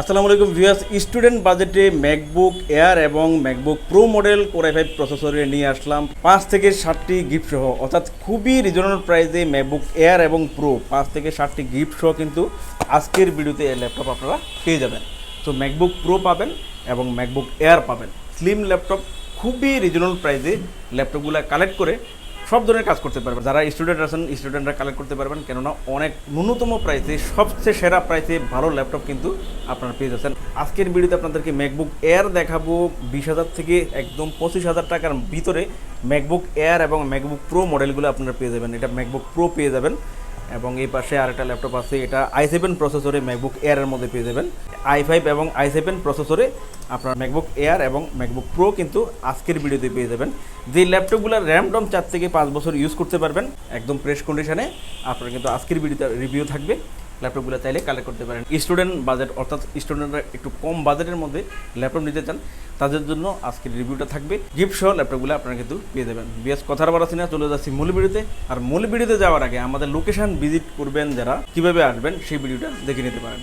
আসসালামু আলাইকুম viewers, student বাজেটে ম্যাকবুক এয়ার এবং MacBook Pro model core i five প্রসেসরে নিয়ে আসলাম। পাঁচ থেকে ষাটটি গিফট সহ, অর্থাৎ খুবই রিজনেবল প্রাইসে ম্যাকবুক এয়ার এবং প্রো পাঁচ থেকে ষাটটি গিফট সহ কিন্তু আজকের ভিডিওতে এই ল্যাপটপ আপনারা পেয়ে যাবেন। তো ম্যাকবুক প্রো পাবেন এবং ম্যাকবুক এয়ার পাবেন। স্লিম ল্যাপটপ খুবই রিজনেবল প্রাইসে ল্যাপটপগুলো কালেক্ট করে সব ধরনের কাজ করতে পারবেন। যারা স্টুডেন্ট আছেন স্টুডেন্টরা কালেক্ট করতে পারবেন। কেননা অনেক ন্যূনতম প্রাইসে সবচেয়ে সেরা প্রাইসে ভালো ল্যাপটপ কিন্তু আপনারা পেয়ে যাচ্ছেন। আজকের ভিডিওতে আপনাদেরকে ম্যাকবুক এয়ার দেখাবো। বিশ হাজার থেকে একদম পঁচিশ হাজার টাকার ভিতরে ম্যাকবুক এয়ার এবং ম্যাকবুক প্রো মডেলগুলো আপনারা পেয়ে যাবেন। এটা ম্যাকবুক প্রো পেয়ে যাবেন। এবং এই পাশে আর একটা ল্যাপটপ আছে, এটা আই সেভেন প্রসেসরে ম্যাকবুক এয়ারের মধ্যে পেয়ে যাবেন। আই ফাইভ এবং আই সেভেন প্রসেসরে আপনার ম্যাকবুক এয়ার এবং ম্যাকবুক প্রো কিন্তু আজকের ভিডিওতে পেয়ে যাবেন। যে ল্যাপটপগুলোর র্যাম ডম চার থেকে পাঁচ বছর ইউজ করতে পারবেন, একদম ফ্রেশ কন্ডিশনে আপনার কিন্তু আজকের ভিডিওতে রিভিউ থাকবে। ল্যাপটপগুলো চাইলে কালেক্ট করতে পারেন। স্টুডেন্ট বাজেট অর্থাৎ স্টুডেন্টরা একটু কম বাজেটের মধ্যে ল্যাপটপ নিতে চান, তাদের জন্য আজকের রিভিউটা থাকবে। গিফট সহ ল্যাপটপগুলো আপনারা কিন্তু পেয়ে যাবেন। বিএস কথার বাড়াচ্ছি না, চলে যাচ্ছি মূল ভিডিওতে আর মূল ভিডিওতে যাওয়ার আগে আমাদের লোকেশান ভিজিট করবেন যারা, কীভাবে আসবেন সেই ভিডিওটা দেখে নিতে পারেন।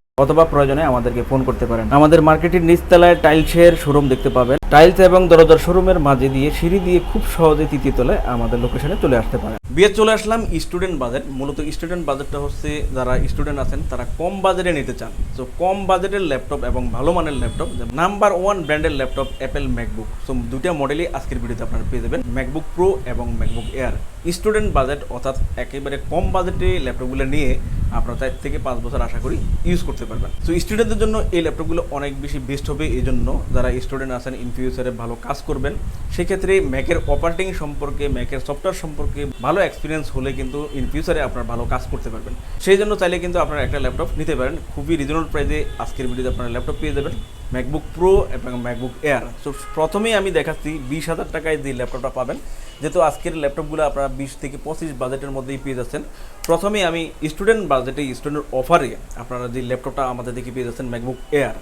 অথবা প্রয়োজনে আমাদেরকে ফোন করতে পারেন। আমাদের মার্কেটের নিচতলায় টাইলসের শোরুম দেখতে পাবেন। টাইলস এবং দরজার শোরুমের মাঝে দিয়ে সিঁড়ি দিয়ে খুব সহজে তৃতীয় তলায় আমাদের লোকেশনে চলে আসতে পারেন বিয়ে চলে আসলাম স্টুডেন্ট বাজেট। মূলত স্টুডেন্ট বাজেটটা হচ্ছে যারা স্টুডেন্ট আছেন, তারা কম বাজেটে নিতে চান। সো কম বাজেটের ল্যাপটপ এবং ভালো মানের ল্যাপটপ নাম্বার ওয়ান ব্র্যান্ডের ল্যাপটপ অ্যাপেল ম্যাকবুক সো দুটা মডেলই আজকের ভিডিওতে আপনারা পেয়ে যাবেন ম্যাকবুক প্রো এবং ম্যাকবুক এয়ার স্টুডেন্ট বাজেট অর্থাৎ একেবারে কম বাজেটে ল্যাপটপগুলো নিয়ে আপনারা চার থেকে পাঁচ বছর আশা করি ইউজ করতে পারবেন। সো স্টুডেন্টদের জন্য এই ল্যাপটপগুলো অনেক বেশি বেস্ট হবে। এই জন্য যারা স্টুডেন্ট আছেন ইন ফিউচারে ভালো কাজ করবেন, সেক্ষেত্রে ম্যাকের অপারেটিং সম্পর্কে ম্যাকের সফটওয়্যার সম্পর্কে ভালো এক্সপিরিয়েন্স হলে কিন্তু ইন ফিউচারে আপনার ভালো কাজ করতে পারবেন। সেই জন্য চাইলে কিন্তু আপনারা একটা ল্যাপটপ নিতে পারেন, খুবই রিজনেবল প্রাইসে আজকের ভিডিওতে আপনারা ল্যাপটপ পেয়ে যাবেন ম্যাকবুক প্রো এবং ম্যাকবুক এয়ার তো প্রথমেই আমি দেখাচ্ছি বিশ হাজার টাকায় যে ল্যাপটপটা পাবেন, যেহেতু আজকের ল্যাপটপগুলো আপনারা বিশ থেকে পঁচিশ বাজেটের মধ্যেই পেয়ে যাচ্ছেন। প্রথমে আমি স্টুডেন্ট বাজেটে স্টুডেন্ট অফারে আপনারা যে ল্যাপটপটা আমাদের দেখে পেয়ে যাচ্ছেন ম্যাকবুক এয়ার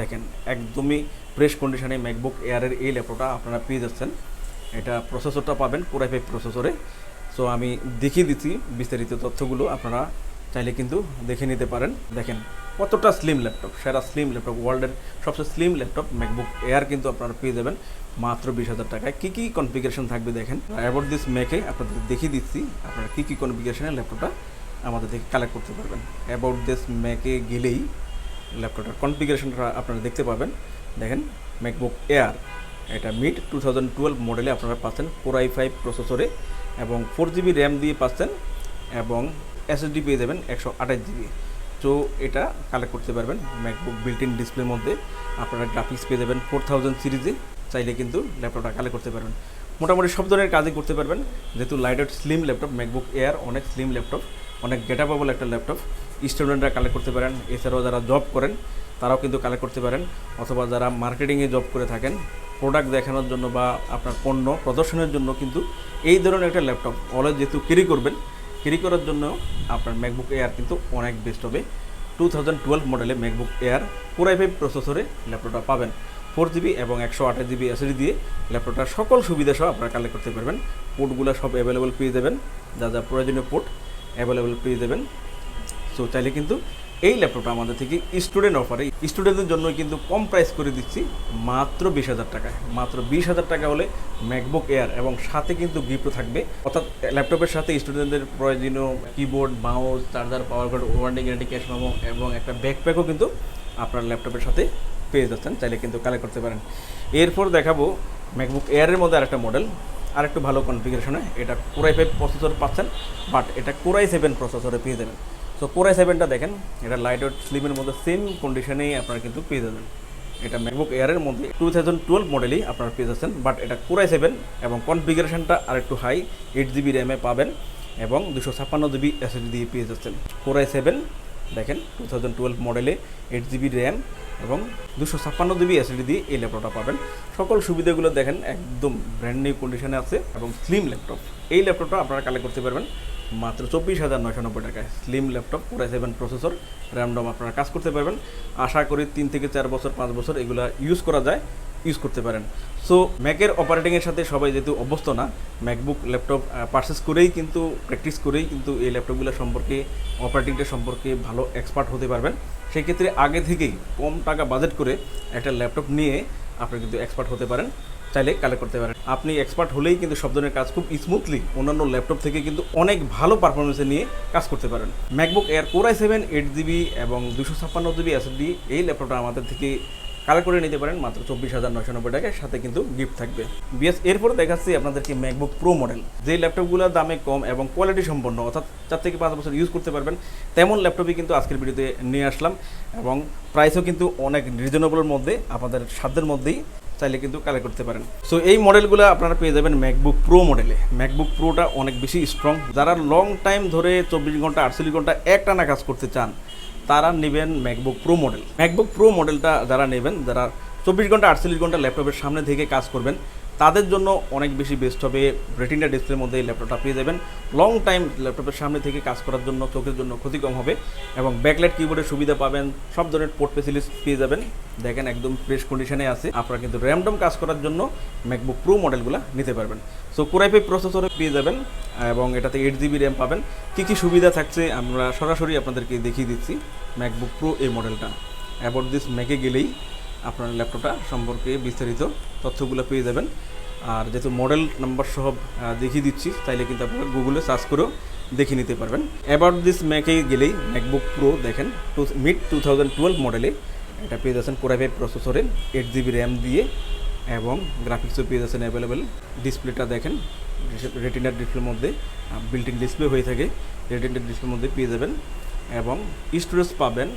দেখেন, একদমই ফ্রেশ কন্ডিশনে ম্যাকবুক এয়ারের এই ল্যাপটপটা আপনারা পেয়ে যাচ্ছেন। এটা প্রসেসরটা পাবেন কোরাই ফাইভ প্রসেসরে সো আমি দেখিয়ে দিচ্ছি বিস্তারিত তথ্যগুলো, আপনারা চাইলে কিন্তু দেখে নিতে পারেন। দেখেন, কতটা স্লিম ল্যাপটপ, সেরা স্লিম ল্যাপটপ ওয়ার্ল্ডের সবচেয়ে স্লিম ল্যাপটপ ম্যাকবুক এয়ার কিন্তু আপনারা পেয়ে যাবেন, মাত্র বিশ হাজার টাকায়। কী কী কনফিগারেশন থাকবে দেখেন অ্যাবাউট দিস ম্যাকে আপনাদের দেখিয়ে দিচ্ছি, আপনারা কী কী কনফিগারেশনের ল্যাপটপটা আমাদের থেকে কালেক্ট করতে পারবেন। অ্যাবাউট দিস ম্যাকে গেলেই ল্যাপটপটার কনফিগারেশনটা আপনারা দেখতে পাবেন। দেখেন ম্যাকবুক এয়ার এটা মিড টু থাউজেন্ড টুয়েলভ মডেলে আপনারা পাচ্ছেন ফোর আই ফাইভ প্রসেসরে এবং ফোর জিবি র্যাম দিয়ে পাচ্ছেন এবং এসএসডি পেয়ে যাবেন একশো আঠাশ জিবি তো এটা কালেক্ট করতে পারবেন ম্যাকবুক বিল্ট ইন ডিসপ্লের মধ্যে। আপনারা গ্রাফিক্স পেয়ে যাবেন ফোর থাউজেন্ড সিরিজে চাইলে কিন্তু ল্যাপটপটা কালেক্ট করতে পারবেন। মোটামুটি সব ধরনের কাজই করতে পারবেন। যেহেতু lighted slim laptop MacBook Air অনেক স্লিম ল্যাপটপ, অনেক গেটাপেবল একটা ল্যাপটপ। স্টুডেন্টরা কালেক্ট করতে পারেন, এছাড়াও যারা জব করেন, তারাও কিন্তু কালেক্ট করতে পারেন। অথবা যারা মার্কেটিংয়ে জব করে থাকেন প্রোডাক্ট দেখানোর জন্য বা আপনার পণ্য প্রদর্শনের জন্য কিন্তু এই ধরনের একটা ল্যাপটপ অলওয়েজ যেহেতু ক্যারি করবেন ক্যারি করার জন্য আপনার ম্যাকবুক এয়ার কিন্তু অনেক বেস্ট হবে। টু থাউজেন্ড টুয়েলভ মডেলে MacBook Air four i five প্রসেসরে ল্যাপটপটা পাবেন। ফোর জিবি এবং একশো আঠাশ জিবি এসএসডি দিয়ে ল্যাপটপটার সকল সুবিধা সহ আপনারা কালেক্ট করতে পারবেন। পোর্টগুলো সব অ্যাভেলেবল পেয়ে যাবেন। যা যা প্রয়োজনীয় পোর্ট অ্যাভেলেবল পেয়ে যাবেন। সো চাইলে কিন্তু এই ল্যাপটপটা আমাদের থেকে স্টুডেন্ট অফারে স্টুডেন্টদের জন্য কিন্তু কম প্রাইস করে দিচ্ছি মাত্র বিশ হাজার টাকায়। মাত্র বিশ হাজার টাকা হলে ম্যাকবুক এয়ার এবং সাথে কিন্তু গিফটও থাকবে। অর্থাৎ ল্যাপটপের সাথে স্টুডেন্টদের প্রয়োজনীয় keyboard mouse charger power card warranty guarantee cash memo এবং একটা ব্যাকপ্যাকও কিন্তু আপনার ল্যাপটপের সাথে পেয়ে যাচ্ছেন। চাইলে কিন্তু কালেক্ট করতে পারেন। এরপর দেখাবো ম্যাকবুক এয়ারের মধ্যে আরেকটা মডেল আর একটু ভালো কনফিগারেশনে এটা কোরাই ফাইভ প্রসেসর পাচ্ছেন বাট এটা কোরাই সেভেন প্রসেসরে পেয়ে যাবেন। সো কোরাই সেভেনটা দেখেন, এটা লাইট ওয়েট স্লিমের মধ্যে সেম কন্ডিশনেই আপনারা কিন্তু পেয়ে যাবেন। এটা ম্যাকবুক এয়ারের মধ্যে টু থাউজেন্ড টুয়েলভ মডেলই আপনারা পেয়ে যাচ্ছেন বাট এটা কোরাই সেভেন এবং কনফিগারেশনটা আর একটু হাই এইট জিবি র্যামে পাবেন এবং দুশো ছাপ্পান্ন জিবি এসএসডি দিয়ে পেয়ে যাচ্ছেন। কোরাই সেভেন দেখেন টু থাউজেন্ড টুয়েলভ মডেলে এইট জিবি র্যাম এবং দুশো ছাপ্পান্ন জিবি এসএসডি দিয়ে এই ল্যাপটপটা পাবেন। সকল সুবিধাগুলো দেখেন, একদম ব্র্যান্ড নিউ কন্ডিশনে আছে এবং স্লিম ল্যাপটপ এই ল্যাপটপটা আপনারা কালেক্ট করতে পারবেন। মাত্র চব্বিশ হাজার নয়শো নব্বই টাকায় slim laptop core i seven processor random আপনারা কাজ করতে পারবেন। আশা করি তিন থেকে চার বছর, পাঁচ বছর এগুলা ইউজ করা যায় ইউজ করতে পারেন। সো ম্যাকের অপারেটিংয়ের সাথে সবাই যেহেতু অভ্যস্ত না ম্যাকবুক ল্যাপটপ পারচেস করেই কিন্তু প্র্যাকটিস করেই কিন্তু এই ল্যাপটপগুলো সম্পর্কে অপারেটিংটা সম্পর্কে ভালো এক্সপার্ট হতে পারবেন। সেই ক্ষেত্রে আগে থেকেই কম টাকা বাজেট করে একটা ল্যাপটপ নিয়ে আপনি কিন্তু এক্সপার্ট হতে পারেন। চাইলে কালেক্ট করতে পারেন। আপনি এক্সপার্ট হলেই কিন্তু সব ধরনের কাজ খুব স্মুথলি অন্যান্য ল্যাপটপ থেকে কিন্তু অনেক ভালো পারফরমেন্সে নিয়ে কাজ করতে পারেন। MacBook Air core i seven eight GB এবং দুশো ছাপ্পান্ন জিবি এসএসডি এই ল্যাপটপটা আমাদের থেকে কালেক্ট করে নিতে পারেন। মাত্র চব্বিশ হাজার নয়শো নব্বই টাকায় সাথে কিন্তু গিফট থাকবে। বিএস এরপরে দেখাচ্ছি আপনাদেরকে ম্যাকবুক প্রো মডেল যে ল্যাপটপগুলো দামে কম এবং কোয়ালিটি সম্পন্ন, অর্থাৎ চার থেকে পাঁচ বছর ইউজ করতে পারবেন, তেমন ল্যাপটপই কিন্তু আজকের ভিডিওতে নিয়ে আসলাম এবং প্রাইসও কিন্তু অনেক রিজনেবলের মধ্যে, আপনাদের সাধ্যের মধ্যেই চাইলে কিন্তু কালেক্ট করতে পারেন। সো এই মডেলগুলো আপনারা পেয়ে যাবেন ম্যাকবুক প্রো মডেলে ম্যাকবুক প্রোটা অনেক বেশি স্ট্রং যারা লং টাইম ধরে চব্বিশ ঘণ্টা, আটচল্লিশ ঘণ্টা একটানা কাজ করতে চান, তারা নেবেন MacBook Pro model MacBook Pro মডেলটা যারা নেবেন, যারা চব্বিশ ঘণ্টা, আটচল্লিশ ঘণ্টা ল্যাপটপের সামনে থেকে কাজ করবেন তাদের জন্য অনেক বেশি বেস্ট হবে। রেটিনা ডিসপ্লের মধ্যে এই ল্যাপটপটা পেয়ে যাবেন। লং টাইম ল্যাপটপের সামনে থেকে কাজ করার জন্য, চোখের জন্য ক্ষতি কম হবে এবং ব্যাকলাইট কিবোর্ডের সুবিধা পাবেন। সব ধরনের পোর্ট ফেসিলিটি পেয়ে যাবেন। দেখেন একদম ফ্রেশ কন্ডিশনে আছে। আপনারা কিন্তু র্যামডম কাজ করার জন্য ম্যাকবুক প্রো মডেলগুলো নিতে পারবেন। সো কোরাইপে প্রসেসরে পেয়ে যাবেন এবং এটাতে এইট জিবি র্যাম পাবেন। কী কী সুবিধা থাকছে আমরা সরাসরি আপনাদেরকে দেখিয়ে দিচ্ছি। ম্যাকবুক প্রো এই মডেলটা অ্যাবাউট দিস ম্যাকে গেলেই আপনার ল্যাপটপটা সম্পর্কে বিস্তারিত তথ্যগুলো পেয়ে যাবেন। আর যেহেতু মডেল নাম্বার সহ দেখিয়ে দিচ্ছি, তাইলে কিন্তু আপনারা গুগলে সার্চ করেও দেখে নিতে পারবেন। অ্যাবাউট দিস ম্যাকে গেলেই ম্যাকবুক প্রো দেখেন, two mid two thousand twelve মডেলে এটা পেয়ে যাচ্ছেন ফাইভ প্রসেসরে এইট জিবি র্যাম দিয়ে এবং গ্রাফিক্সও পেয়ে যাচ্ছেন অ্যাভেলেবেল ডিসপ্লেটা দেখেন রেটিনার ডিসপ্লের মধ্যে বিল্ট ডিসপ্লে হয়ে থাকে। রেটিনার ডিসপ্লের মধ্যে পেয়ে যাবেন এবং স্টোরেজ পাবেন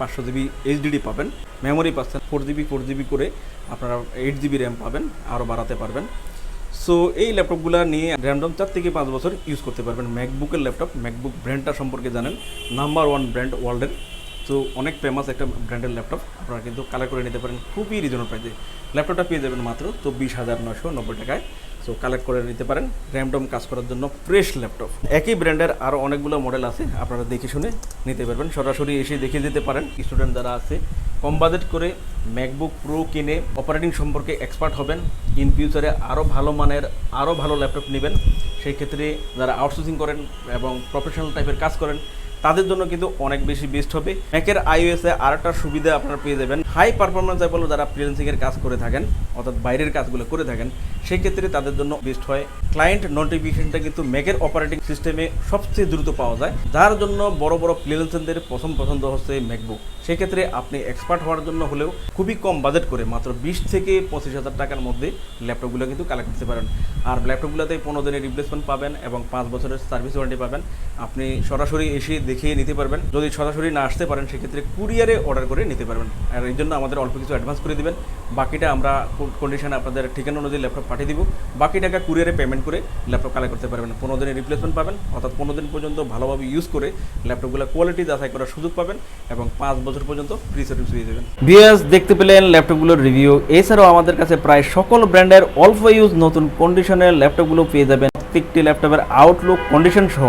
পাঁচশো জিবি এইচডিডি পাবেন মেমোরি পাচ্ছেন ফোর জিবি ফোর জিবি করে আপনারা এইট জিবি র্যাম পাবেন, আরও বাড়াতে পারবেন। সো এই ল্যাপটপগুলো নিয়ে র্যান্ডম চার থেকে পাঁচ বছর ইউজ করতে পারবেন। ম্যাকবুকের ল্যাপটপ ম্যাকবুক ব্র্যান্ডটা সম্পর্কে জানেন নাম্বার ওয়ান ব্র্যান্ড ওয়ার্ল্ডের তো অনেক ফেমাস একটা ব্র্যান্ডের ল্যাপটপ আপনারা কিন্তু কালেক্ট করে নিতে পারেন, খুবই রিজনেবল প্রাইসে ল্যাপটপটা পেয়ে যাবেন মাত্র চব্বিশ হাজার নশো নব্বই টাকায়। সো কালেক্ট করে নিতে পারেন র্যামডম কাজ করার জন্য ফ্রেশ ল্যাপটপ একই ব্র্যান্ডের আরও অনেকগুলো মডেল আছে, আপনারা দেখে শুনে নিতে পারবেন। সরাসরি এসে দেখে যেতে পারেন। স্টুডেন্ট যারা আছে, কম বাজেট করে ম্যাকবুক প্রো কিনে অপারেটিং সম্পর্কে এক্সপার্ট হবেন। ইন ফিউচারে আরও ভালো মানের আরও ভালো ল্যাপটপ নেবেন। সেই ক্ষেত্রে যারা আউটসোর্সিং করেন এবং প্রফেশনাল টাইপের কাজ করেন তাদের জন্য কিন্তু অনেক বেশি বেস্ট হবে। ম্যাকের আইওএসে আর একটা সুবিধা আপনারা পেয়ে যাবেন। হাই পারফরমেন্স বলো যারা ফ্রিল্যান্সিংয়ের কাজ করে থাকেন, অর্থাৎ বাইরের কাজগুলো করে থাকেন সেই ক্ষেত্রে তাদের জন্য বেস্ট হয় ক্লায়েন্ট নোটিফিকেশনটা কিন্তু ম্যাকের অপারেটিং সিস্টেমে সবচেয়ে দ্রুত পাওয়া যায়। যার জন্য বড় বড় ফ্রিল্যান্সারদের প্রথম পছন্দ হচ্ছে ম্যাকবুক সেক্ষেত্রে আপনি এক্সপার্ট হওয়ার জন্য হলেও খুবই কম বাজেট করে মাত্র বিশ থেকে পঁচিশ হাজার টাকার মধ্যে ল্যাপটপগুলো কিন্তু কালেক্ট করতে পারেন। আর ল্যাপটপগুলোতে পনেরো দিনের রিপ্লেসমেন্ট পাবেন এবং পাঁচ বছরের সার্ভিস ওয়ারেন্টি পাবেন। আপনি সরাসরি এসে দেখিয়ে নিতে পারবেন। যদি সরাসরি না আসতে পারেন, সেক্ষেত্রে কুরিয়ারে অর্ডার করে নিতে পারবেন। আর এই জন্য আমাদের অল্প কিছু অ্যাডভান্স করে দিবেন। বাকিটা আমরা কন্ডিশনে আপনাদের ঠিকানা অনুযায়ী ল্যাপটপ পাঠিয়ে দিব। বাকি টাকা কুরিয়ারে পেমেন্ট করে ল্যাপটপ কালেক্ট করতে পারবেন। পনেরো দিনের রিপ্লেসমেন্ট পাবেন, অর্থাৎ পনেরো দিন পর্যন্ত ভালোভাবে ইউজ করে ল্যাপটপগুলো কোয়ালিটি যাচাই করার সুযোগ পাবেন এবং পাঁচ বছর পর্যন্ত ফ্রি সার্ভিস পেয়ে যাবেন বিএস দেখতে পেলেন ল্যাপটপগুলোর রিভিউ এছাড়াও আমাদের কাছে প্রায় সকল ব্র্যান্ডের অল্প ইউজ নতুন কন্ডিশনের ল্যাপটপগুলো পেয়ে যাবেন। প্রত্যেকটি ল্যাপটপের আউটলুক কন্ডিশন সহ।